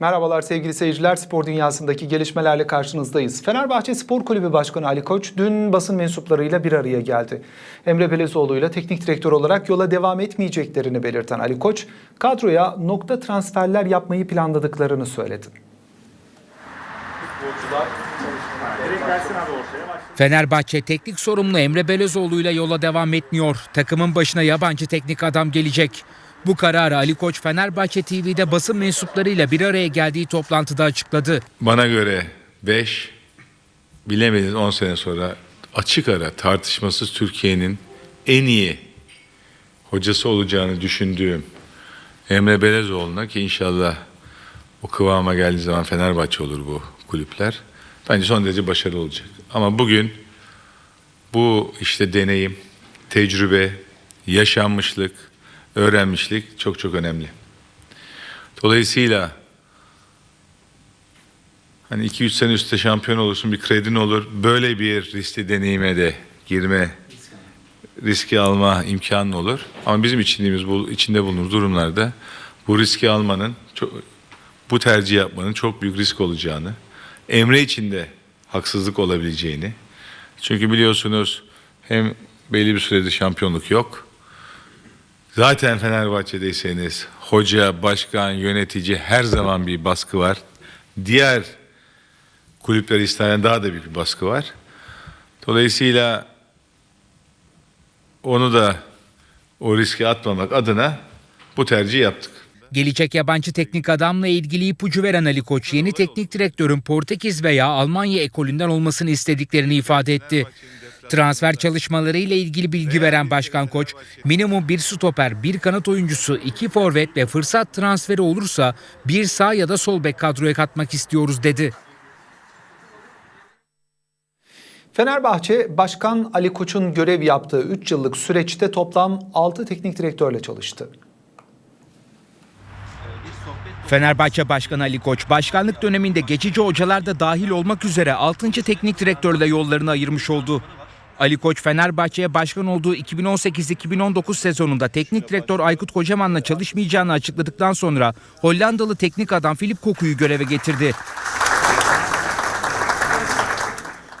Merhabalar sevgili seyirciler. Spor dünyasındaki gelişmelerle karşınızdayız. Fenerbahçe Spor Kulübü Başkanı Ali Koç dün basın mensuplarıyla bir araya geldi. Emre Belezoğlu ile teknik direktör olarak yola devam etmeyeceklerini belirten Ali Koç, kadroya nokta transferler yapmayı planladıklarını söyledi. Fenerbahçe teknik sorumlu Emre Belözoğlu ile yola devam etmiyor. Takımın başına yabancı teknik adam gelecek. Bu kararı Ali Koç Fenerbahçe TV'de basın mensuplarıyla bir araya geldiği toplantıda açıkladı. Bana göre 5 bilemediniz 10 sene sonra açık ara tartışmasız Türkiye'nin en iyi hocası olacağını düşündüğüm Emre Belezoğlu'na ki inşallah o kıvama geldiği zaman Fenerbahçe olur bu kulüpler. Bence son derece başarılı olacak. Ama bugün bu işte deneyim, tecrübe, yaşanmışlık, öğrenmişlik çok çok önemli. Dolayısıyla Hani 2-3 sene üstte şampiyon olursun bir kredin olur. Böyle bir riskli deneyime de girme riski alma imkanın olur. Ama bizim içindiğimiz bu içinde bulunduğumuz durumlarda bu riski almanın çok, bu tercih yapmanın çok büyük risk olacağını, Emre için de haksızlık olabileceğini. Çünkü biliyorsunuz hem belli bir süredir şampiyonluk yok. Zaten Fenerbahçe'deyseniz hoca, başkan, yönetici her zaman bir baskı var. Diğer kulüpler isteyen daha da büyük bir baskı var. Dolayısıyla onu da o riske atmamak adına bu tercihi yaptık. Gelecek yabancı teknik adamla ilgili ipucu veren Ali Koç yeni teknik direktörün Portekiz veya Almanya ekolünden olmasını istediklerini ifade etti. Transfer çalışmaları ile ilgili bilgi veren Başkan Koç, minimum bir stoper, bir kanat oyuncusu, iki forvet ve fırsat transferi olursa bir sağ ya da sol bek kadroya katmak istiyoruz dedi. Fenerbahçe Başkan Ali Koç'un görev yaptığı 3 yıllık süreçte toplam 6 teknik direktörle çalıştı. Fenerbahçe Başkanı Ali Koç başkanlık döneminde geçici hocalar da dahil olmak üzere 6. teknik direktörle yollarını ayırmış oldu. Ali Koç Fenerbahçe'ye başkan olduğu 2018-2019 sezonunda teknik direktör Aykut Kocaman'la çalışmayacağını açıkladıktan sonra Hollandalı teknik adam Filip Koku'yu göreve getirdi.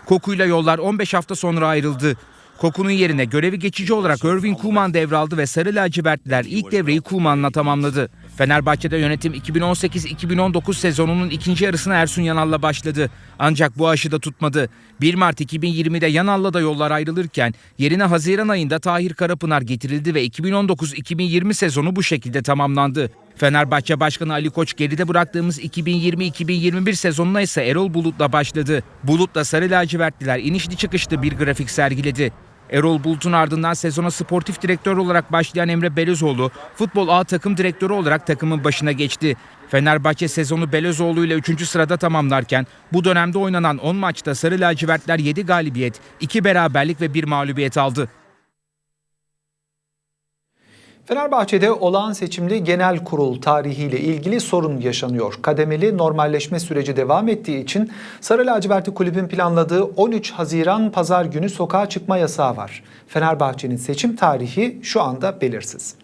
Koku'yla yollar 15 hafta sonra ayrıldı. Koku'nun yerine görevi geçici olarak Irving Koeman devraldı ve Sarı Lacivertliler ilk devreyi Koeman'la tamamladı. Fenerbahçe'de yönetim 2018-2019 sezonunun ikinci yarısına Ersun Yanal'la başladı. Ancak bu aşı da tutmadı. 1 Mart 2020'de Yanal'la da yollar ayrılırken yerine Haziran ayında Tahir Karapınar getirildi ve 2019-2020 sezonu bu şekilde tamamlandı. Fenerbahçe Başkanı Ali Koç geride bıraktığımız 2020-2021 sezonuna ise Erol Bulut'la başladı. Bulut'la Sarı Lacivertliler inişli çıkışlı bir grafik sergiledi. Erol Bulut'un ardından sezona sportif direktör olarak başlayan Emre Belözoğlu, futbol A takım direktörü olarak takımın başına geçti. Fenerbahçe sezonu Belözoğlu ile 3. sırada tamamlarken bu dönemde oynanan 10 maçta Sarı Lacivertler 7 galibiyet, 2 beraberlik ve 1 mağlubiyet aldı. Fenerbahçe'de olağan seçimli genel kurul tarihiyle ilgili sorun yaşanıyor. Kademeli normalleşme süreci devam ettiği için Sarı Lacivertli Kulübün planladığı 13 Haziran pazar günü sokağa çıkma yasağı var. Fenerbahçe'nin seçim tarihi şu anda belirsiz.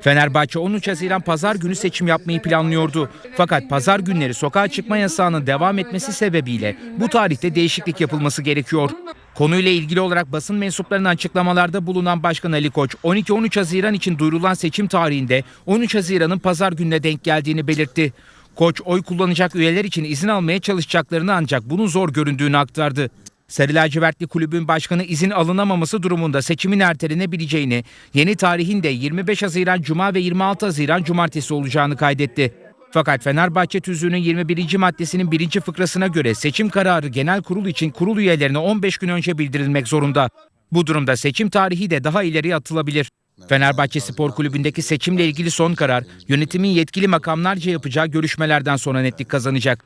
Fenerbahçe 13 Haziran pazar günü seçim yapmayı planlıyordu. Fakat pazar günleri sokağa çıkma yasağının devam etmesi sebebiyle bu tarihte değişiklik yapılması gerekiyor. Konuyla ilgili olarak basın mensuplarına açıklamalarda bulunan Başkan Ali Koç, 12-13 Haziran için duyurulan seçim tarihinde 13 Haziran'ın pazar gününe denk geldiğini belirtti. Koç oy kullanacak üyeler için izin almaya çalışacaklarını ancak bunun zor göründüğünü aktardı. Sarı lacivertli kulübün başkanı izin alınamaması durumunda seçimin ertelenebileceğini, yeni tarihin de 25 Haziran Cuma ve 26 Haziran Cumartesi olacağını kaydetti. Fakat Fenerbahçe tüzüğünün 21. maddesinin 1. fıkrasına göre seçim kararı genel kurul için kurul üyelerine 15 gün önce bildirilmek zorunda. Bu durumda seçim tarihi de daha ileri atılabilir. Fenerbahçe Spor Kulübü'ndeki seçimle ilgili son karar yönetimin yetkili makamlarca yapacağı görüşmelerden sonra netlik kazanacak.